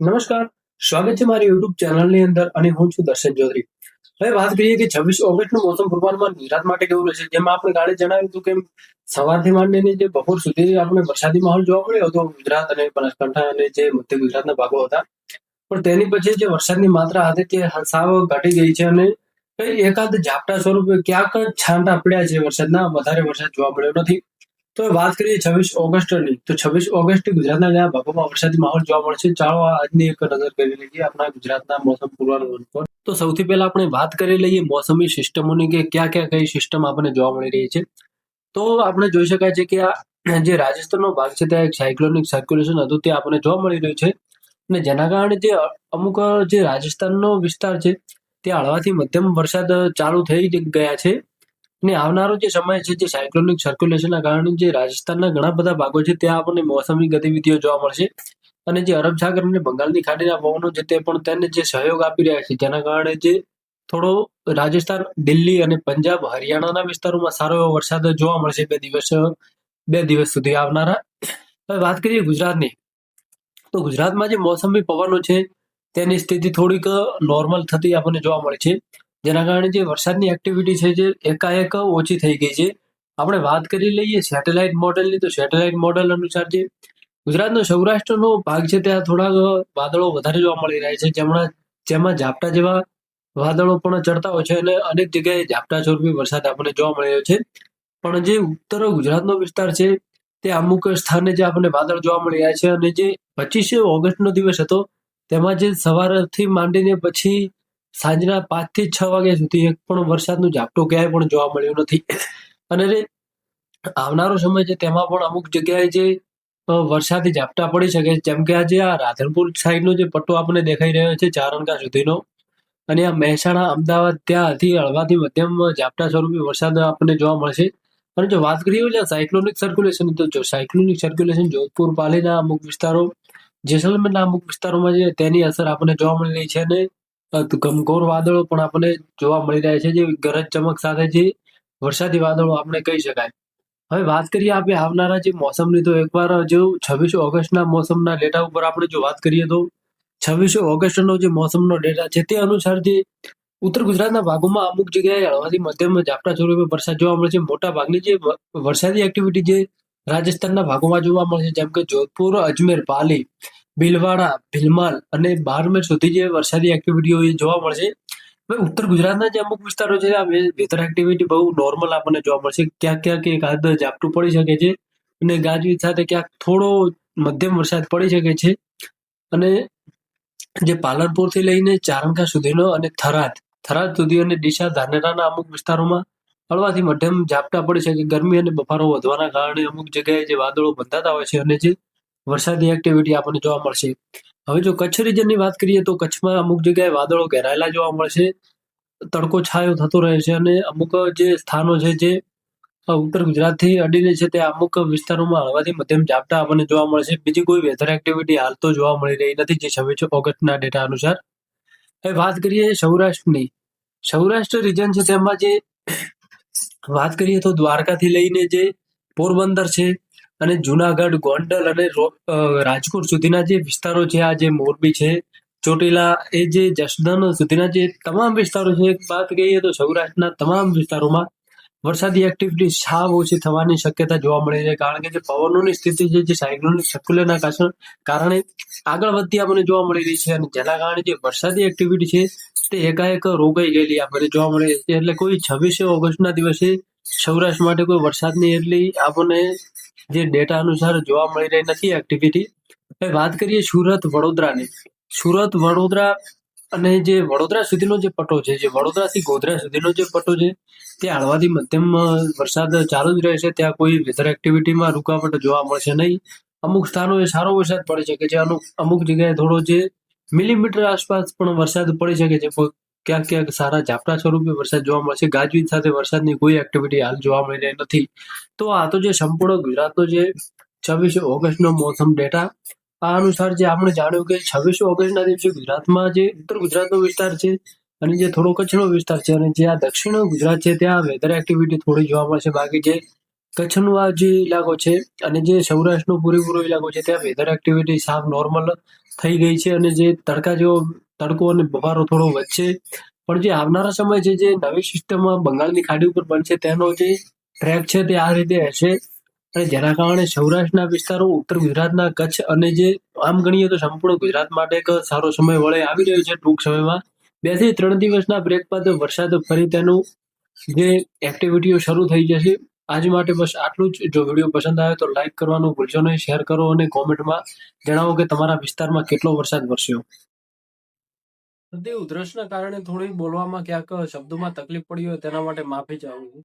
નમસ્કાર. સ્વાગત છે મારી યુટ્યુબ ચેનલની અંદર અને હું છું દર્શન ચૌધરી. હવે વાત કરીએ કે છવ્વીસ ઓગસ્ટનું મોસમ પૂર્વાનુમાન ગુજરાત માટે કેવું રહેશે? જેમાં આપણે કાલે જણાવ્યું હતું કે સવારથી માંડીને જે બપોર સુધી આપણે વરસાદી માહોલ જોવા મળ્યો હતો, ગુજરાત અને બનાસકાંઠા અને જે મધ્ય ગુજરાતના ભાગો હતા. પણ તેની પછી જે વરસાદની માત્રા હતી તે સાવ ઘટી ગઈ છે અને એકાદ ઝાપટા સ્વરૂપે ક્યાંક છાંટા પડ્યા છે વરસાદના. વધારે વરસાદ જોવા મળ્યો નથી. તો વાત કરીએ છવ્વીસ ઓગસ્ટની. તો છવ્વીસ ઓગસ્ટ ગુજરાતના કયા ભાગોમાં વરસાદી માહોલ જોવા મળશે ચાલો આજની એક નજર કરી લઈએ આપણા ગુજરાતના મોસમ પૂર્વાનુમાન પર. તો સૌથી પહેલા આપણે વાત કરી લઈએ મોસમી સિસ્ટમોની કે ક્યાં ક્યાં કઈ સિસ્ટમ આપણને જોવા મળી રહી છે. તો આપણે જોઈ શકાય છે કે આ જે રાજસ્થાનનો ભાગ છે, ત્યાં એક સાયક્લોનિક સર્ક્યુલેશન હતું, તે આપણને જોવા મળી રહ્યું છે. અને જેના કારણે જે અમુક જે રાજસ્થાનનો વિસ્તાર છે ત્યાં હળવાથી મધ્યમ વરસાદ ચાલુ થઈ ગયા છે. અને આવનારો જે સમય છે, જે સાયક્લોનિક સર્ક્યુલેશનના કારણે જે રાજસ્થાનના ઘણા બધા ભાગો છે, ત્યાં આપણને મોસમી ગતિવિધિઓ જોવા મળશે. અને જે અરબ સાગર અને બંગાળની ખાડીના પવનો છે, તે પણ તેને જે સહયોગ આપી રહ્યા છે, જેના કારણે જે થોડો રાજસ્થાન, દિલ્હી અને પંજાબ, હરિયાણાના વિસ્તારોમાં સારો એવો વરસાદ જોવા મળશે બે દિવસ બે દિવસ સુધી આવનારા. હવે વાત કરીએ ગુજરાતની. તો ગુજરાતમાં જે મોસમી પવનો છે, તેની સ્થિતિ થોડીક નોર્મલ થતી આપણને જોવા મળે છે. જેના કારણે જે વરસાદની એક્ટિવિટી છે જે એકાએક ઓછી થઈ ગઈ છે. આપણે વાત કરી લઈએ સેટેલાઇટ મોડેલની, તો સેટેલાઇટ મોડેલ અનુસાર જે ગુજરાતનો સૌરાષ્ટ્રનો ભાગ છે, ત્યાં થોડાક વાદળો વધારે જોવા મળી રહ્યા છે. જેમના જેમાં ઝાપટા જેવા વાદળો પણ ચડતા હોય છે અને અનેક જગ્યાએ ઝાપટા સ્વરૂપે વરસાદ આપણને જોવા મળી રહ્યો છે. પણ જે ઉત્તર ગુજરાતનો વિસ્તાર છે, તે અમુક સ્થાને જે આપણને વાદળ જોવા મળી રહ્યા છે અને જે પચીસ ઓગસ્ટનો દિવસ હતો, તેમાં જે સવારથી માંડીને પછી સાંજના પાંચથી છ વાગ્યા સુધી એક પણ વરસાદનું ઝાપટું ક્યાંય પણ જોવા મળ્યું નથી. અને આવનારો સમય છે, તેમાં પણ અમુક જગ્યાએ જે વરસાદી ઝાપટા પડી શકે, જેમ કે આજે આ રાધનપુર સાઈડનો જે પટ્ટો આપણને દેખાઈ રહ્યો છે, ચારણકા સુધીનો. અને આ મહેસાણા, અમદાવાદ ત્યાંથી હળવાથી મધ્યમ ઝાપટા સ્વરૂપે વરસાદ આપણને જોવા મળશે. અને જો વાત કરીએ એટલે સાયક્લોનિક સર્ક્યુલેશન તો જો સાયક્લોનિક સર્ક્યુલેશન જોધપુર, પાલીના અમુક વિસ્તારો, જેસલમેરના અમુક વિસ્તારોમાં છે તેની અસર આપણને જોવા મળી રહી છે અને ઘમઘોર વાદળો પણ આપણને જોવા મળી રહ્યા છે, જે ગરજ ચમક સાથે જે વરસાદી વાદળો આપણે કહી શકાય. હવે વાત કરીએ આપણે આવનારા જે મોસમની, તો એકવાર જો છવ્વીસ ઓગસ્ટના મોસમના ડેટા ઉપર આપણે જો વાત કરીએ, તો છવ્વીસ ઓગસ્ટનો જે મોસમનો ડેટા છે, તે અનુસાર જે ઉત્તર ગુજરાતના ભાગોમાં અમુક જગ્યાએ હળવાથી મધ્યમ ઝાપટા સ્વરૂપે વરસાદ જોવા મળે છે. મોટા ભાગની જે વરસાદી એક્ટિવિટી જે રાજસ્થાનના ભાગોમાં જોવા મળે છે, જેમ કે જોધપુર, અજમેર, પાલી, ભીલવાડા, ભીલમાલ અને બારમેર સુધી જે વરસાદી એક્ટિવિટીઓ જોવા મળશે ઉત્તર ગુજરાતના જે અમુક વિસ્તારો છે, આ વેધર એક્ટિવિટી બહુ નોર્મલ આપણને જોવા મળશે ક્યાંક ક્યાંક એકાદ ઝાપટું પડી શકે છે અને ગાજવીજ સાથે ક્યાંક થોડો મધ્યમ વરસાદ પડી શકે છે. અને જે પાલનપુરથી લઈને ચારણકા સુધીનો અને થરાદ થરાદ સુધી અને ડીસા, ધાનેરાના અમુક વિસ્તારોમાં હળવાથી મધ્યમ ઝાપટા પડી શકે. ગરમી અને બફારો વધવાના કારણે અમુક જગ્યાએ જે વાદળો બંધાતા હોય છે અને જે વરસાદી એક્ટિવિટી આપણને જોવા મળશે. હવે જો કચ્છ રિજનની વાત કરીએ તો કચ્છમાં અમુક જગ્યાએ વાદળો ઘેરાયેલા જોવા મળશે. તડકો છાયો થતો રહે છે અને અમુક જે સ્થાનો છે જે ઉત્તર ગુજરાતથી અડીને છે તે અમુક વિસ્તારોમાં હળવાથી મધ્યમ ઝાપટા આપણને જોવા મળશે. બીજી કોઈ વેધર એક્ટિવિટી હાલ તો જોવા મળી રહી નથી જે છવ્વીસ ઓગસ્ટના ડેટા અનુસાર. હવે વાત કરીએ સૌરાષ્ટ્રની. સૌરાષ્ટ્ર રિજન છે તેમાં જે વાત કરીએ તો દ્વારકાથી લઈને જે પોરબંદર છે અને જુનાગઢ, ગોંડલ અને રાજકોટ સુધીના જે વિસ્તારો છે, આ જે મોરબી છે, ચોટીલા, એ જે જસદન સુધીના જે તમામ વિસ્તારો છે વાત કહીએ તો સૌરાષ્ટ્રના તમામ વિસ્તારોમાં વરસાદી એક્ટિવિટી સાવ ઓછી થવાની શક્યતા જોવા મળી છે. કારણ કે જે પવનોની સ્થિતિ છે, જે સાયક્લોનિક સર્ક્યુલરના કારણે આગળ વધતી આપણને જોવા મળી રહી છે અને જેના કારણે જે વરસાદી એક્ટિવિટી છે, તે એકાએક રોકાઈ ગયેલી આપણને જોવા મળે છે. એટલે કોઈ છવ્વીસે ઓગસ્ટના દિવસે સૌરાષ્ટ્ર માટે કોઈ વરસાદની એટલી આપણને જે ડેટા અનુસાર જોવા મળી રહી નથી એક્ટિવિટી વાત કરીએ સુરત વડોદરાની. સુરત વડોદરા અને જે વડોદરા સુધીનો જે પટ્ટો છે, જે વડોદરાથી ગોધરા સુધીનો જે પટ્ટો છે ત્યાં હળવાથી મધ્યમ વરસાદ ચાલુ જ રહેશે. ત્યાં કોઈ વેધર એક્ટિવિટીમાં રૂકાવટ જોવા મળશે નહીં. અમુક સ્થાનોએ સારો વરસાદ પડી શકે છે. અમુક અમુક જગ્યાએ થોડો જે મિલીમીટર આસપાસ પણ વરસાદ પડી શકે છે. ક્યાંક ક્યાંક સારા ઝાપટા સ્વરૂપે વરસાદ જોવા મળશે. ગાજવીજ સાથે વરસાદની કોઈ એક્ટિવિટી હાલ જોવા મળી રહી નથી. તો આ તો જે સંપૂર્ણ ગુજરાતનો જે છવ્વીસ ઓગસ્ટનો મોસમ ડેટા આ અનુસાર જે આપણે જાણ્યું કે છવ્વીસ ઓગસ્ટના દિવસે ગુજરાતમાં જે ઉત્તર ગુજરાતનો વિસ્તાર છે અને જે થોડો કચ્છનો વિસ્તાર છે અને જે આ દક્ષિણ ગુજરાત છે ત્યાં વેધર એક્ટિવિટી થોડી જોવા મળશે. બાકી જે કચ્છનો આ જે ઇલાકો છે અને જે સૌરાષ્ટ્રનો પૂરેપૂરો ઇલાકો છે ત્યાં વેધર એક્ટિવિટી સાફ નોર્મલ થઈ ગઈ છે અને જે તડકા જેવો તડકો અને બફારો થોડો વધશે. પણ જે આવનારા સમય છે જે નવી સિસ્ટમમાં બંગાળની ખાડી ઉપર બનશે તેનો જે ટ્રેક છે તે આ રીતે હશે. અને જેના કારણે સૌરાષ્ટ્રના વિસ્તારો, ઉત્તર ગુજરાતના કચ્છ અને જે આમ ગણીએ તો સંપૂર્ણ ગુજરાત માટે એક સારો સમય વળે આવી રહ્યો છે ટૂંક સમયમાં. બેથી ત્રણ દિવસના બ્રેક બાદ વરસાદ ફરી તેનું જે એક્ટિવિટીઓ શરૂ થઈ જશે. આજ માટે બસ આટલું જ. જો વીડિયો પસંદ આવે તો લાઈક કરવાનું ભૂલશો નહીં શેર કરો અને કોમેન્ટમાં જણાવો કે તમારા વિસ્તારમાં કેટલો વરસાદ વરસ્યો. તે ઉધરસના કારણે થોડી બોલવામાં ક્યાંક શબ્દોમાં તકલીફ પડી હોય તેના માટે માફી ચાહું છું.